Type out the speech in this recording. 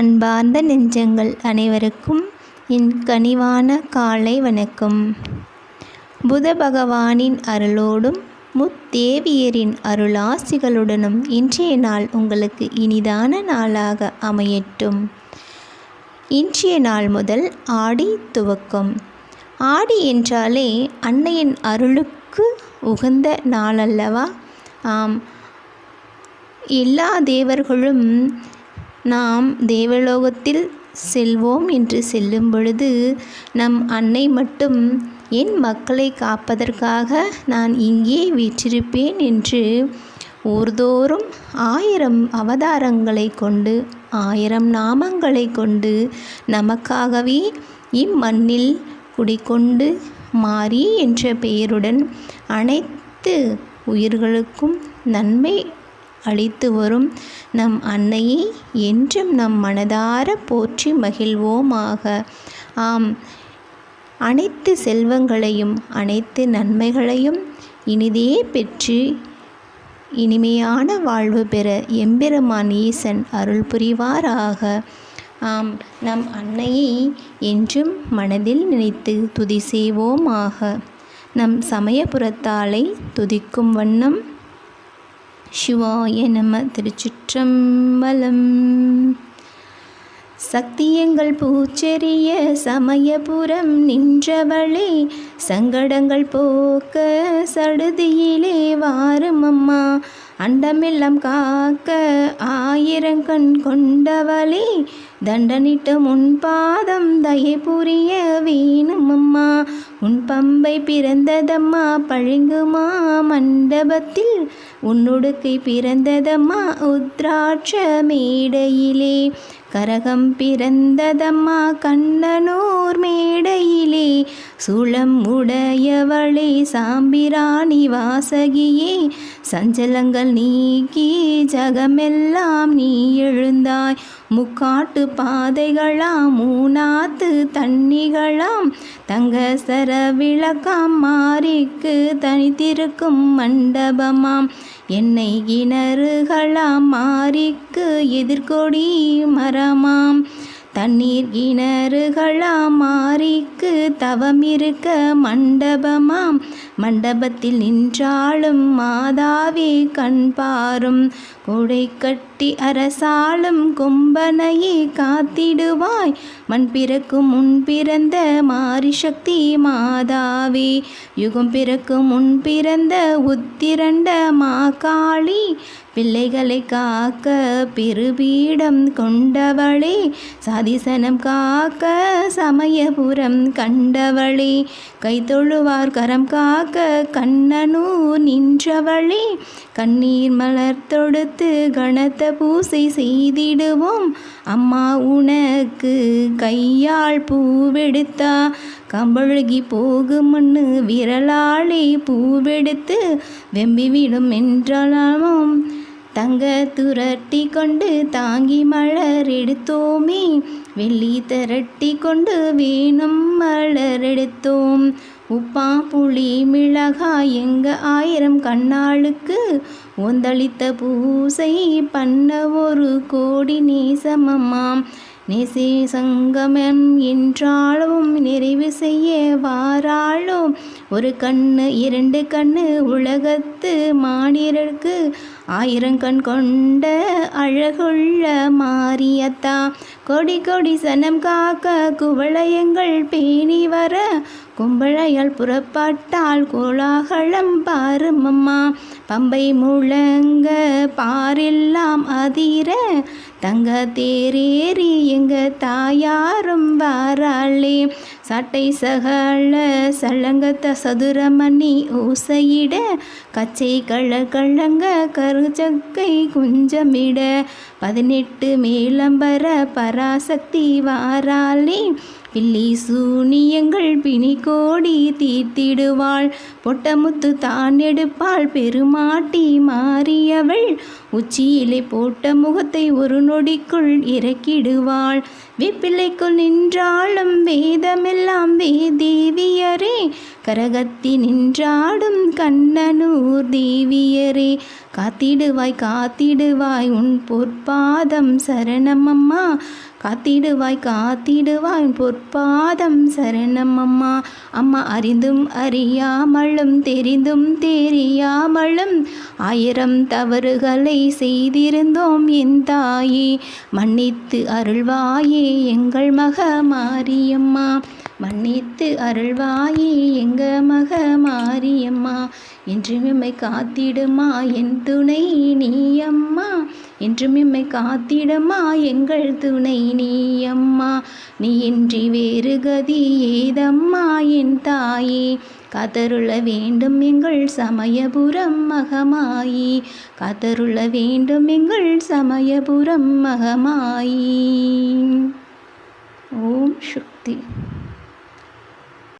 அன்பார்ந்த நெஞ்சங்கள் அனைவருக்கும் என் கனிவான காலை வணக்கம். புத பகவானின் அருளோடும் முத்தேவியரின் அருளாசிகளுடனும் இன்றைய நாள் உங்களுக்கு இனிதான நாளாக அமையட்டும். இன்றைய நாள் முதல் ஆடி துவக்கம். ஆடி என்றாலே அன்னையின் அருளுக்கு உகந்த நாள் அல்லவா ஆம். எல்லா தேவர்களும் நாம் தேவலோகத்தில் செல்வோம் என்று செல்லும் பொழுது நம் அன்னை மட்டும் என் மக்களை காப்பதற்காக நான் இங்கே வீற்றிருப்பேன் என்று ஊர்தோறும் ஆயிரம் அவதாரங்களை கொண்டு ஆயிரம் நாமங்களை கொண்டு நமக்காகவே இம்மண்ணில் குடிக்கொண்டு மாறி என்ற பெயருடன் அனைத்து உயிர்களுக்கும் நன்மை அளித்து வரும் நம் அன்னையை என்றும் நம் மனதார போற்றி மகிழ்வோமாக. ஆம் அனைத்து செல்வங்களையும் அனைத்து நன்மைகளையும் இனிதே பெற்று இனிமையான வாழ்வு பெற எம்பெருமான் ஈசன் அருள் புரிவாராக. ஆம் நம் அன்னையை என்றும் மனதில் நினைத்து துதி செய்வோமாக. நம் சமயபுரத்தாலை துதிக்கும் வண்ணம் சிவாய நம திருச்சிற்றம்பலம். சக்தியங்கள் பூச்செறிய சமயபுரம் நின்றவளே சங்கடங்கள் போக்க சடுதியிலே வாரும் அம்மா. அண்டமெல்லாம் காக்க ஆயிரங்கண் கொண்டவளே தண்டனிட்ட முன்பாதம் தயை புரிய வேணும் அம்மா. உன் பம்பை பிறந்ததம்மா பழுங்குமா மண்டபத்தில்? உன்னுடுக்கை பிறந்ததம்மா உத்ராட்ச மேடையிலே? கரகம் பிறந்ததம்மா கண்ணனூர் மேடையிலே? சுளம் உடையவளே சாம்பிராணி வாசகியே சஞ்சலங்கள் நீக்கி ஜகமெல்லாம் நீ எழுந்தாய். முக்காட்டு பாதைகளாம் மூணாத்து தண்ணிகளாம் தங்க சர மாறிக்கு தனித்திருக்கும் மண்டபமாம். என்னை கிணறுகளாம் மாறிக்கு எதிர்கொடி மரமாம். தண்ணீர் கிணறுகளாம் மாறிக்கு தவம் இருக்க மண்டபமாம். மண்டபத்தில் நின்றாலும் மாதாவே கண் பாரும். கொடை கட்டி அரசாளும் கொம்பனையே காத்திடுவாய். மண் பிறக்கும் முன் பிறந்த மாரி சக்தி மாதாவே. யுகம் பிறக்கும் முன் பிறந்த உத்திரண்ட மாகாளி. பிள்ளைகளை காக்க பெருபீடம் கொண்டவளே. சாதிசனம் காக்க தூரம் கண்டவளே கைத்தொழுவார் கரம் காக்க கண்ணனூர் நின்றவளே கண்ணீர் மலர் தொடுத்து கணத்த பூசை செய்திடுவோம். அம்மா உனக்கு கையால் பூவெடுத்தா கம்பழுகி போகும்னு விரலாளே பூவெடுத்து வெம்பிவிடும் என்றாலும் தங்க துரட்டி கொண்டு தாங்கி மலர் எடுத்தோமே வெள்ளி திரட்டி கொண்டு வீணும் மலரெடுத்தோம். உப்பா புளி மிளகாய் எங்க ஆயிரம் கண்ணாளுக்கு ஒந்தளித்த பூசை பண்ண ஒரு கோடி நேசமம்மாம். நேசே சங்கமன் என்றாலும் நிறைவு செய்ய வாராளும் ஒரு கண்ணு இரண்டு கண்ணு உலகத்து மானியருக்கு ஆயிரங்கண் கொண்ட அழகுள்ள மாரியத்தா. கொடி கொடி சனம் காக்க குவளையங்கள் பேணி வர கும்பழையால் புறப்பட்டால் கோலாகலம் பாருமம்மா பம்பை முழங்க பாரெல்லாம் அதிர தங்க தேரேறி எங்க தாயாரும் வாராளே. சட்டை சகல சலங்கத்த சதுரமணி ஊசையிட கச்சை கள்ள கள்ளங்க கருச்சக்கை குஞ்சமிட. பதினெட்டு மேலம்பர பராசக்தி வாராளே. பில்லி சூனியங்கள் பிணி கோடி தீர்த்திடுவாள். பொட்டமுத்து தான் எடுப்பாள். பெருமாட்டி மாறியவள். உச்சியிலே போட்ட முகத்தை ஒரு நொடிக்குள் இறக்கிடுவாள். வெப்பிள்ளைக்குள் நின்றாலும் வேதமெல்லாம் வேதேவியரே. கரகத்தி நின்றாடும் கண்ணனூர் தேவியரே. காத்திடுவாய் காத்திடுவாய் உன் பொற்பாதம் சரணம் அம்மா காத்திடுவாய் காத்திடுவாய் உன் பொற்பாதம் சரணம் அம்மா அம்மா அறிந்தும் அறியாமலும் தெரிந்தும் தெரியாமலும் ஆயிரம் தவறுகளை செய்திருந்தோம் என் தாயே. மன்னித்து அருள்வாயே எங்கள் மக மாரியம்மா மன்னித்து அருள்வாயே எங்க மக மாரியம்மா என்றும் எம்மை காத்திடுமா என் துணை நீ அம்மா என்றும் எம்மை காத்திடுமா எங்கள் துணை நீ அம்மா நீ இன்றி வேறு கதி ஏதம்மா என் தாயே. காத்தருள வேண்டும் எங்கள் சமயபுரம் மகமாயி. காத்தருள வேண்டும் எங்கள் சமயபுரம் மகமாயி. ஓம் சுக்தி.